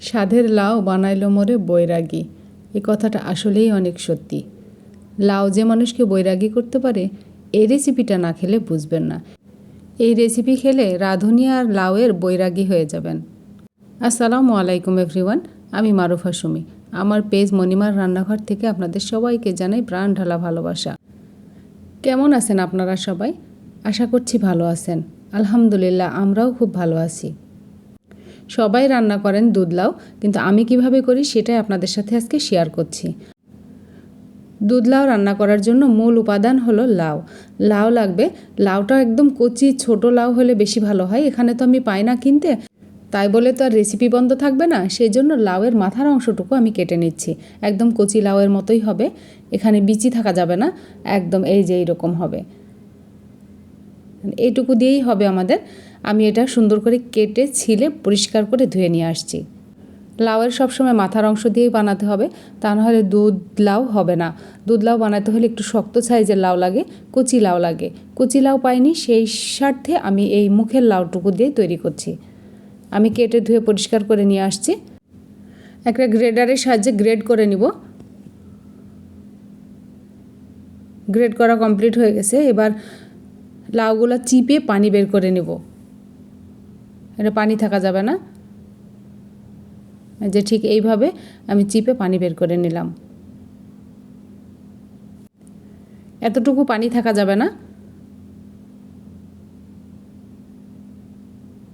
সাধের লাউ বানাইলো মোরে বৈরাগী। এ কথাটা আসলেই অনেক সত্যি। লাউ যে মানুষকে বৈরাগী করতে পারে এই রেসিপিটা না খেলে বুঝবেন না। এই রেসিপি খেলে রাঁধুনি আর লাউয়ের বৈরাগী হয়ে যাবেন। আসসালামু আলাইকুম এভরিওয়ান আমি মারুফা সুমি। আমার পেজ মণিমার রান্নাঘর থেকে আপনাদের সবাইকে জানাই প্রাণ ঢালা ভালোবাসা। কেমন আছেন আপনারা সবাই? আশা করছি ভালো আছেন। আলহামদুলিল্লাহ, আমরাও খুব ভালো আছি। সবাই রান্না করেন দুধ লাউ, কিন্তু আমি কীভাবে করি সেটাই আপনাদের সাথে আজকে শেয়ার করছি। দুধ লাউ রান্না করার জন্য মূল উপাদান হলো লাউ। লাউ লাগবে, লাউটা একদম কচি ছোট লাউ হলে বেশি ভালো হয়, এখানে তো আমি পাই না কিনতে। তাই বলে তো আর রেসিপি বন্ধ থাকবে না সেই জন্য লাউয়ের মাথার অংশটুকু আমি কেটে নিচ্ছি। একদম কচি লাউয়ের মতোই হবে, এখানে বিচি থাকা যাবে না, একদম এই যে এইরকম হবে। এইটুকু দিয়েই হবে আমাদের। আমি এটা সুন্দর করে কেটে, ছিলে, পরিষ্কার করে ধুয়ে নিয়ে আসছি। লাউয়ের সবসময় মাথার অংশ দিয়েই বানাতে হবে, তা নাহলে দুধ লাউ হবে না। দুধ লাউ বানাতে হলে একটু শক্ত সাইজের লাউ লাগে, কুচি লাউ লাগে। কুচি লাউ পাইনি, সেই স্বার্থে আমি এই মুখের লাউটুকু দিয়েই তৈরি করছি। আমি কেটে ধুয়ে পরিষ্কার করে নিয়ে আসছি। একটা গ্রেডারের সাহায্যে গ্রেড করে নিব। গ্রেড করা কমপ্লিট হয়ে গেছে। এবার লাউগুলো চিপে পানি বের করে নেব। এটা পানি থাকা যাবে না। যে ঠিক এইভাবে আমি চিপে পানি বের করে নিলাম। এতটুকু পানি থাকা যাবে না।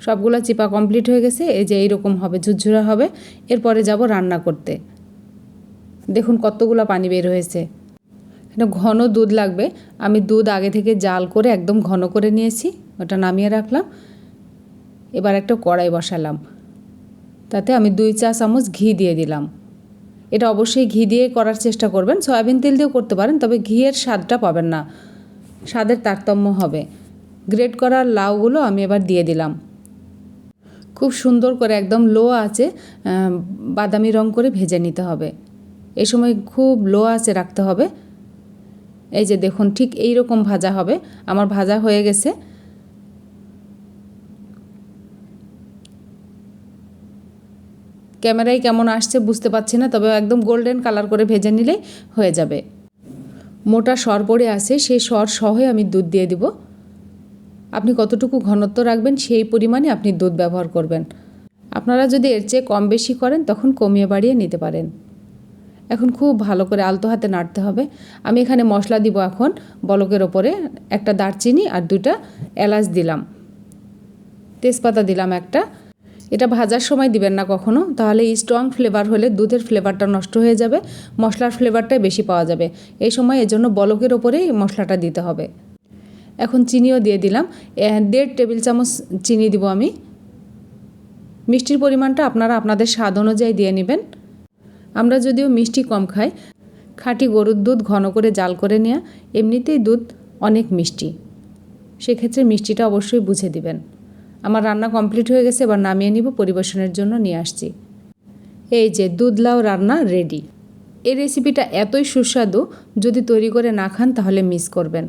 সবগুলো চিপা কমপ্লিট হয়ে গেছে। এই যে এইরকম হবে, ঝুরঝুরা হবে। এরপরে যাব রান্না করতে। দেখুন কতগুলো পানি বের হয়েছে। এটা ঘন দুধ লাগবে। আমি দুধ আগে থেকে জাল করে একদম ঘন করে নিয়েছি। ওটা নামিয়ে রাখলাম। এবার একটা কড়াই বসালাম। তাতে আমি দুই চা চামচ ঘি দিয়ে দিলাম। এটা অবশ্যই ঘি দিয়ে করার চেষ্টা করবেন। সয়াবিন তেল দিয়েও করতে পারেন, তবে ঘিয়ের স্বাদটা পাবেন না। স্বাদের তারতম্য হবে। গ্রেট করা লাউগুলো আমি এবার দিয়ে দিলাম। খুব সুন্দর করে একদম লো আছে বাদামি রং করে ভেজে নিতে হবে। এই সময় খুব লো আছে রাখতে হবে। এই যে দেখুন, ঠিক এই রকম ভাজা হবে। আমার ভাজা হয়ে গেছে। ক্যামেরায় কেমন আসছে বুঝতে পারছি না, তবে একদম গোল্ডেন কালার করে ভেজে নিলে হয়ে যাবে। মোটা সর পড়ে আসে সেই সর সহই আমি দুধ দিয়ে দিব। আপনি কতটুকু ঘনত্ব রাখবেন, সেই পরিমাণে আপনি দুধ ব্যবহার করবেন। আপনারা যদি এর চেয়ে কম বেশি করেন, তখন কমিয়ে বাড়িয়ে নিতে পারেন। এখন খুব ভালো করে আলতো হাতে নাড়তে হবে। আমি এখানে মশলা দিব এখন বলকের ওপরে, একটা দারচিনি আর দুটা এলাচ দিলাম। তেজপাতা দিলাম একটা। এটা ভাজার সময় দিবেন না কখনো, তাহলে স্ট্রং ফ্লেভার হলে দুধের ফ্লেভারটা নষ্ট হয়ে যাবে, মশলার ফ্লেভারটাই বেশি পাওয়া যাবে। এই সময় এজন্য বলকের ওপরেই মশলাটা দিতে হবে। এখন চিনিও দিয়ে দিলাম। দেড় টেবিল চামচ চিনি দিব আমি। মিষ্টির পরিমাণটা আপনারা আপনাদের স্বাদ অনুযায়ী দিয়ে নেবেন। আমরা যদিও মিষ্টি কম খাই, খাঁটি গরুর দুধ ঘন করে জাল করে নেওয়া এমনিতেই দুধ অনেক মিষ্টি। সেক্ষেত্রে মিষ্টিটা অবশ্যই বুঝে দিবেন। আমার রান্না কমপ্লিট হয়ে গেছে, এবার নামিয়ে নিব, পরিবেশনের জন্য নিয়ে আসছি। এই যে দুধ লাউ রান্না রেডি। এই রেসিপিটা এতই সুস্বাদু, যদি তৈরি করে না খান তাহলে মিস করবেন।